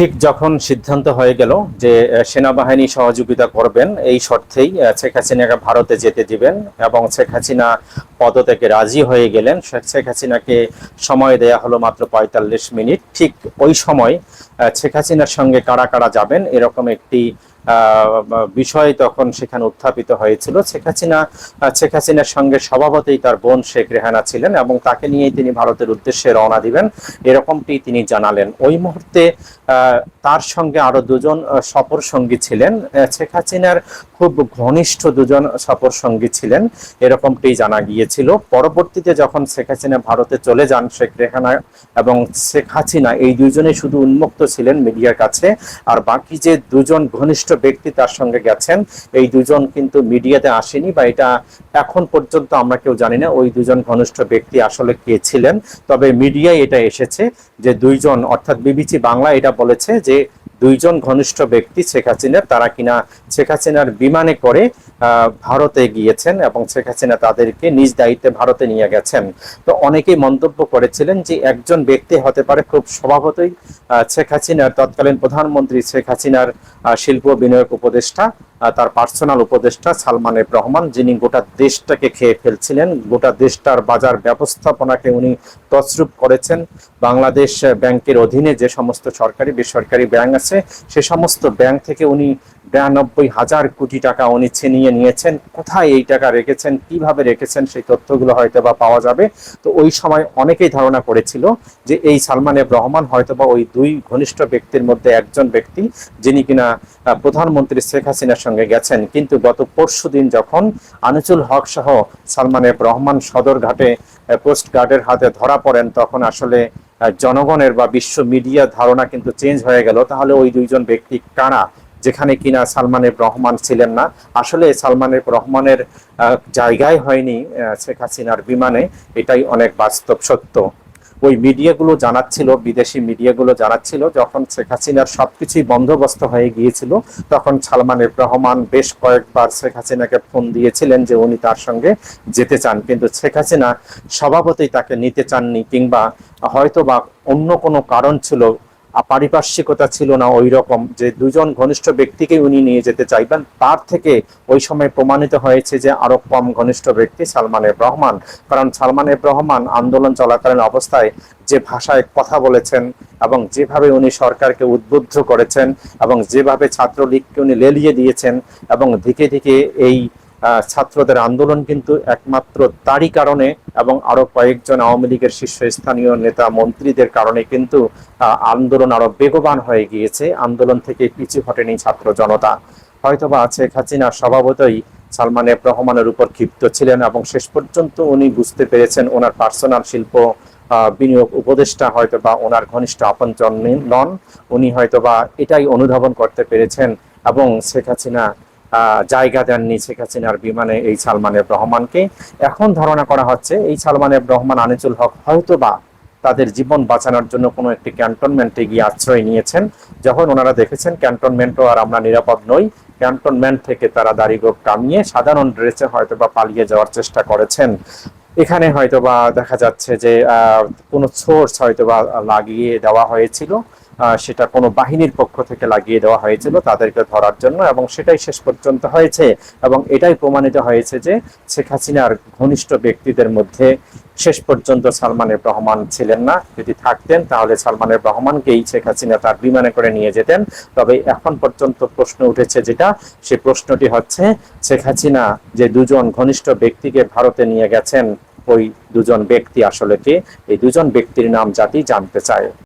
ঠিক যখন সিদ্ধান্ত হয়ে গেল যে সেনাবাহিনী সহযোগিতা করবেন, এই শর্তেই শেখ হাসিনাকে ভারতে যেতে দিবেন এবং শেখ হাসিনা পদত্যাগে রাজি হয়ে গেলেন। শেখ হাসিনাকে সময় দেয়া হলো মাত্র পঁয়তাল্লিশ মিনিট। ঠিক ওই সময় শেখ হাসিনার সঙ্গে কারা কারা যাবেন, এরকম একটি বিষয় তখন সেখানে উত্থাপিত হয়েছিল। শেখ হাসিনা, শেখ হাসিনার সঙ্গে স্বভাবতেই তার বোন শেখ রেহানা ছিলেন এবং তাকে নিয়েই তিনি ভারতের উদ্দেশ্যে রওনা দিবেন। এরকমটি তিনি জানালেন। ওই মুহূর্তে তার সঙ্গে আরও দুজন সফর সঙ্গী ছিলেন। শেখ হাসিনার খুব ঘনিষ্ঠ দুজন সফর সঙ্গী ছিলেন। এরকমটি জানা গিয়েছিল। পরবর্তীতে যখন শেখ হাসিনা ভারতে চলে যান, শেখ রেহানা এবং শেখ হাসিনা, এই দুজনেই শুধু উন্মুক্ত ছিলেন মিডিয়ার কাছে। আর বাকি যে দুজন ঘনিষ্ঠ ব্যক্তি তার সঙ্গে গেছেন। এই দুজন কিন্তু মিডিয়াতে আসেনি বা এটা এখন পর্যন্ত আমরা কেউ জানি না ওই দুজন ঘনিষ্ঠ ব্যক্তি আসলে কে ছিলেন। তবে মিডিয়ায় এটা এসেছে যে দুইজন, অর্থাৎ বিবিসি বাংলা এটা বলেছে যে দুইজন ঘনিষ্ঠ ব্যক্তি শেখ হাসিনার তারা কিনা শেখ হাসিনার বিমানে করে ভারতে গিয়েছেন এবং শেখ হাসিনা তাদেরকে নিজ দায়িত্বে ভারতে নিয়ে গেছেন। তো অনেকেই মন্তব্য করেছিলেন যে একজন ব্যক্তি হতে পারে খুব স্বভাবতই শেখ হাসিনার তৎকালীন প্রধানমন্ত্রী শেখ হাসিনার শিল্প বিনিয়োগ উপদেষ্টা তার পার্সোনাল উপদেষ্টা সালমান রহমান, যিনি গোটা দেশটাকে খেয়ে ফেলছিলেন। গোটা দেশটার বাজার ব্যবস্থাপনাকে উনি তছরূপ করেছেন। বাংলাদেশ ব্যাংকের অধীনে যে সমস্ত সরকারি, বেসরকারি ব্যাংক আছে সে সমস্ত ব্যাংক থেকে উনি বিরানব্বই হাজার কোটি টাকা উনি ছিনিয়ে নিয়েছেন। কোথায় এই টাকা রেখেছেন, কীভাবে রেখেছেন, সেই তথ্যগুলো হয়তো বা পাওয়া যাবে। তো ওই সময় অনেকেই ধারণা করেছিল যে এই সালমান এফ রহমান হয়তো বা ওই দুই ঘনিষ্ঠ ব্যক্তির মধ্যে একজন ব্যক্তি, যিনি কিনা প্রধানমন্ত্রী শেখ হাসিনার সঙ্গে গেছেন। কিন্তু গত পরশু দিন যখন আনিসুল হক সহ সালমান এফ রহমান সদরঘাটে কোস্ট গার্ডের হাতে ধরা পড়েন, তখন আসলে জনগণের বা বিশ্ব মিডিয়া ধারণা কিন্তু চেঞ্জ হয়ে গেল। তাহলে ওই দুইজন ব্যক্তি কারা? যেখানে কিনা সালমানের রহমান ছিলেন না। আসলে সালমানের রহমানের জায়গায় হয়নি শেখ হাসিনার বিমানে। এটাই অনেক বাস্তব সত্য। ওই মিডিয়াগুলো জানাচ্ছিল, বিদেশি মিডিয়াগুলো জানাচ্ছিল, যখন শেখ হাসিনার সবকিছুই বন্দোবস্ত হয়ে গিয়েছিল, তখন সালমান রহমান বেশ কয়েকবার শেখ হাসিনাকে ফোন দিয়েছিলেন যে উনি তার সঙ্গে যেতে চান। কিন্তু শেখ হাসিনা স্বভাবতই তাকে নিতে চাননি, কিংবা হয়তো বা অন্য কোনো কারণ ছিল পারিপার্শ্বিকতা ছিল না ওই রকম যে দুজন ঘনিষ্ঠ ব্যক্তিকে উনি নিয়ে যেতে চাইবেন। তার থেকে ওই সময় প্রমাণিত হয়েছে যে আরও কম ঘনিষ্ঠ ব্যক্তি সালমান এফ রহমান। কারণ সালমান এফ রহমান আন্দোলন চলাকালীন অবস্থায় যে ভাষায় কথা বলেছেন এবং যেভাবে উনি সরকারকে উদ্বুদ্ধ করেছেন এবং যেভাবে ছাত্রলীগকে উনি লেলিয়ে দিয়েছেন এবং দিকে দিকে এই ছাত্রদের আন্দোলন কিন্তু একমাত্র তারই কারণে এবং আরও কয়েকজন আওয়ামী লীগের শীর্ষস্থানীয় নেতা মন্ত্রীদের কারণে কিন্তু আন্দোলন আরও বেগবান হয়ে গিয়েছে। আন্দোলন থেকে পিছু হটেনি ছাত্র জনতা। হয়তোবা শেখ হাসিনা স্বভাবতই সালমান এফ রহমানের উপর ক্ষিপ্ত ছিলেন এবং শেষ পর্যন্ত উনি বুঝতে পেরেছেন ওনার পার্সোনাল শিল্প বিনিয়োগ উপদেষ্টা হয়তো বা ওনার ঘনিষ্ঠ আপনজন নন। উনি হয়তো বা এটাই অনুধাবন করতে পেরেছেন এবং শেখ হাসিনা জায়গা দেননি শেখ হাসিনার বিমানে এই সালমান এফ রহমানকে। এখন ধারণা করা হচ্ছে এই সালমান এফ রহমান আনিসুল হক হয়তো বা তাদের জীবন বাঁচানোর জন্য কোনো একটি ক্যান্টনমেন্টে গিয়ে আশ্রয় নিয়েছেন। যখন ওনারা দেখেছেন ক্যান্টনমেন্টও আর আমরা নিরাপদ নই, ক্যান্টনমেন্ট থেকে তারা দাড়িগোপ কামিয়ে সাধারণ ড্রেসে হয়তো বা পালিয়ে যাওয়ার চেষ্টা করেছেন। এখানে হয়তো বা দেখা যাচ্ছে যে কোনো সোর্স হয়তো বা লাগিয়ে দেওয়া হয়েছিল। সেটা কোনো বাহিনীর পক্ষ থেকে লাগিয়ে দেওয়া হয়েছিল তাদেরকে ধরার জন্য এবং সেটাই শেষ পর্যন্ত হয়েছে এবং এটাই প্রমাণিত হয়েছে যে শেখ হাসিনার ঘনিষ্ঠ ব্যক্তিদের মধ্যে শেষ পর্যন্ত সালমানের রহমান ছিলেন না। যদি থাকতেন, তাহলে সালমানের রহমানকেই শেখ হাসিনা তার বিমানে করে নিয়ে যেতেন। তবে এখন পর্যন্ত প্রশ্ন উঠেছে যেটা, সে প্রশ্নটি হচ্ছে, শেখ হাসিনা যে দুজন ঘনিষ্ঠ ব্যক্তিকে ভারতে নিয়ে গেছেন, ওই দুজন ব্যক্তি আসলে কে? এই দুজন ব্যক্তির নাম জাতি জানতে চায়।